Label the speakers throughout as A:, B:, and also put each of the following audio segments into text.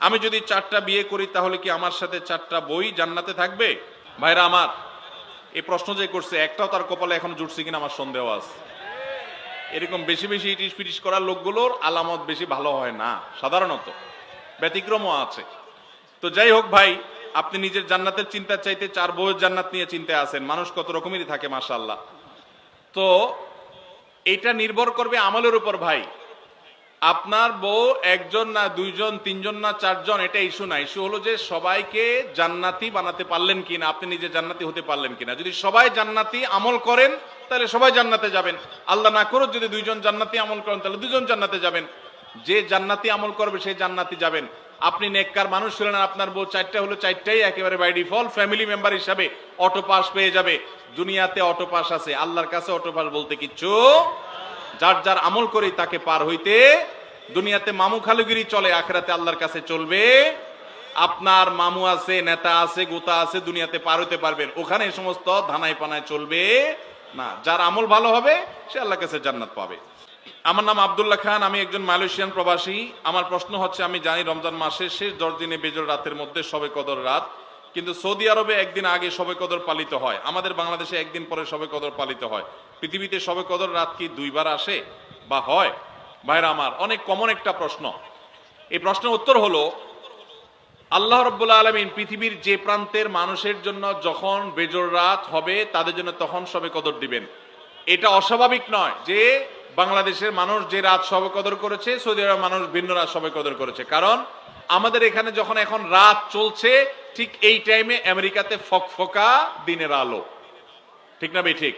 A: আমি যদি চারটা বিয়ে করি, তাহলে কি আমার সাথে চারটা বই জান্নাতে থাকবে? ভাইরা আমার, এই প্রশ্ন যে করছে, একটাও তার কপালে এখন জুটছে কিনা আমার সন্দেহ আছে। এরকম বেশি বেশি ইটিস পিটিস করার লোকগুলোর আলামত বেশি ভালো হয় না, সাধারণত। ব্যতিক্রমও আছে। তো যাই হোক ভাই, আপনি নিজের জান্নাতের চিন্তা চাইতে চার বউয়ের জান্নাত নিয়ে চিন্তায় আছেন। মানুষ কত রকমেরই থাকে, মাশাআল্লাহ। তো এটা নির্ভর করবে আমলের উপর ভাই। আপনার বউ একজন না দুইজন, তিনজন না চারজন, এটা ইস্যু না। ইস্যু হলো যে সবাইকে জান্নাতি বানাতে পারলেন কিনা, আপনি নিজে জান্নাতি হতে পারলেন কিনা। যদি সবাই জান্নাতি আমল করেন, তাহলে সবাই জান্নাতে যাবেন। আল্লাহ না করো যদি দুইজন জান্নাতি আমল করেন, তাহলে দুজন জান্নাতে যাবেন। যে জান্নাতি আমল করবে সেই জান্নাতি যাবেন। আপনি নেককার মানুষ ছিলেন আপনার বউ চারটা হলো চারটাই একেবারে বাই ডিফল্ট ফ্যামিলি মেম্বার হিসাবে অটো পাস পেয়ে যাবে। দুনিয়াতে অটো পাস আছে, আল্লাহর কাছে অটো পাস বলতে কিচ্ছু যার যার আমল করি তাকে পার হইতে দুনিয়াতে মামু খালুগিরি চলে, আখেরাতে আল্লাহর কাছে চলবে। আপনার মামু আছে, নেতা আছে, গোতা আছে, দুনিয়াতে পার হইতে পারবেন। ওখানে সমস্ত ধানায় পানায় চলবে না। যার আমল ভালো হবে, সে আল্লাহর কাছে জান্নাত পাবে। আমার নাম আবদুল্লাহ খান, আমি একজন মালয়েশিয়ান প্রবাসী। আমার প্রশ্ন হচ্ছে, আমি জানি রমজান মাসের শেষ দশ দিনে বেজর রাতের মধ্যে সবে কদর রাত। কিন্তু সৌদি আরবে একদিন আগে সবে কদর পালিত হয়। আমাদের বাংলাদেশে একদিন পরে সবে কদর পালিত হয়। পৃথিবীতে সবে কদর রাত কি দুইবার আসে বা হয়? ভাইরা আমার, অনেক কমন একটা প্রশ্ন। এই প্রশ্নের উত্তর হলো, আল্লাহ রব্বুল্লা আলমিন পৃথিবীর যে প্রান্তের মানুষের জন্য যখন বেজর রাত হবে, তাদের জন্য তখন সবে কদর দিবেন। এটা অস্বাভাবিক নয় যে বাংলাদেশের মানুষ যে রাত সবে কদর করেছে, সৌদি আরবের মানুষ ভিন্ন রাত সবে কদর করেছে। কারণ আমাদের এখানে যখন এখন রাত চলছে, ঠিক এই টাইমে আমেরিকাতে ফকফকা দিনের আলো। ঠিক না ঠিক।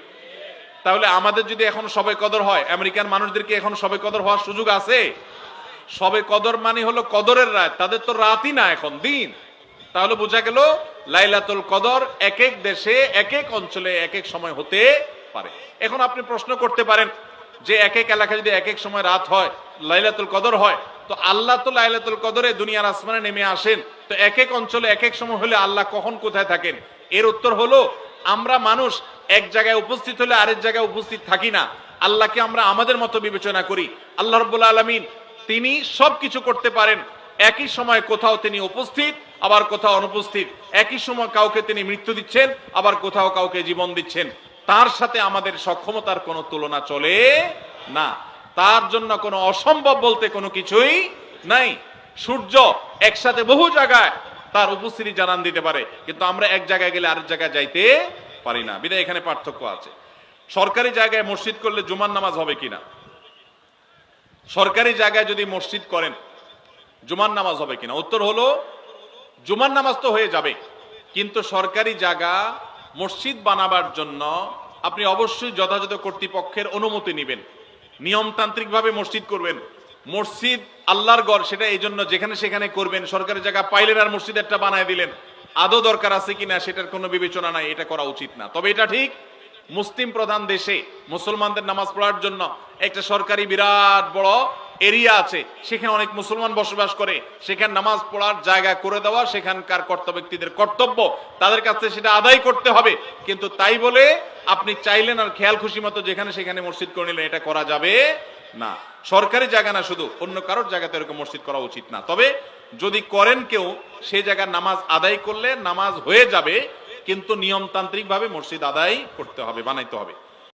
A: তাহলে আমাদের যদি এখন সবে কদর হয়, আমেরিকান মানুষদেরকে এখন সবে কদর হওয়ার সুযোগ আছে? সবে কদর মানে হলো কদরের রাত। তাদের তো রাতই না এখন, দিন। তাহলে বোঝা গেল, লাইলাতুল কদর এক এক দেশে, এক এক অঞ্চলে, এক এক সময় হতে পারে। এখন আপনি প্রশ্ন করতে পারেন যে এক এক এলাকায় যদি এক এক সময় রাত হয়, লাইলাতুল কদর হয় তো আল্লাহ তো লাইলাতুল কদরে দুনিয়ার আসমানে নেমে আসেন। তো এক এক অঞ্চলে এক এক সময় হলে আল্লাহ কখন কোথায় থাকেন? এর উত্তর হলো, আমরা মানুষ এক জায়গায় উপস্থিত হলে আরেক জায়গায় উপস্থিত থাকি না। আল্লাহকে আমরা আমাদের মতো বিবেচনা করি। আল্লাহ রব্বুল আলমিন তিনি সব কিছু করতে পারেন। একই সময় কোথাও তিনি উপস্থিত, আবার কোথাও অনুপস্থিত। একই সময় কাউকে তিনি মৃত্যু দিচ্ছেন, আবার কোথাও কাউকে জীবন দিচ্ছেন। তার সাথে আমাদের সক্ষমতার কোনো তুলনা চলে না। তার জন্য কোনো অসম্ভব বলতে কোনো কিছুই নাই। সূর্য একসাথে বহু জায়গায় তার উপস্থিতি জানান দিতে পারে, কিন্তু আমরা এক জায়গায় গেলে আরেক জায়গায় যাইতে পারি না। বিদায় এখানে পার্থক্য আছে। সরকারি জায়গায় মসজিদ করলে জুমার নামাজ হবে কিনা? সরকারি জায়গায় যদি মসজিদ করেন, জুমার নামাজ হবে কিনা? উত্তর হলো, জুমার নামাজ তো হয়ে যাবে, কিন্তু সরকারি জায়গা মসজিদ বানাবার জন্য আপনি অবশ্যই যথাযথ কর্তৃপক্ষের অনুমতি নেবেন। নিয়মতান্ত্রিকভাবে মসজিদ করবেন। মসজিদ আল্লাহর গড় সেটা এই জন্য যেখানে সেখানে করবেন সরকারের জায়গা পাইলেন আর মসজিদ একটা বানায় দিলেন। আদৌ দরকার আছে কিনা সেটার কোনো বিবেচনা নাই, এটা করা উচিত না। তবে এটা ঠিক, মুসলিম প্রধান দেশে মুসলমানদের নামাজ পড়ার জন্য একটা সরকারি বিরাট বড় এরিয়া আছে, সেখানে অনেক মুসলমান বসবাস করে, সেখানে নামাজ পড়ার জায়গা করে দেওয়া সেখানকার কর্তব্য ব্যক্তিদের কর্তব্য, তাদের কাছে সেটা আদায় করতে হবে। কিন্তু তাই বলে আপনি চাইলেন আর খেয়াল খুশি মতো যেখানে সেখানে মসজিদ করে নিলেন, এটা করা যাবে না। সরকারি জায়গা না শুধু, অন্য কারোর জায়গাতে এরকম মসজিদ করা উচিত না। তবে যদি করেন কেউ সেই জায়গার নামাজ আদায় করলে নামাজ হয়ে যাবে, কিন্তু নিয়মতান্ত্রিকভাবে মসজিদ আদায় করতে হবে, বানাইতে হবে।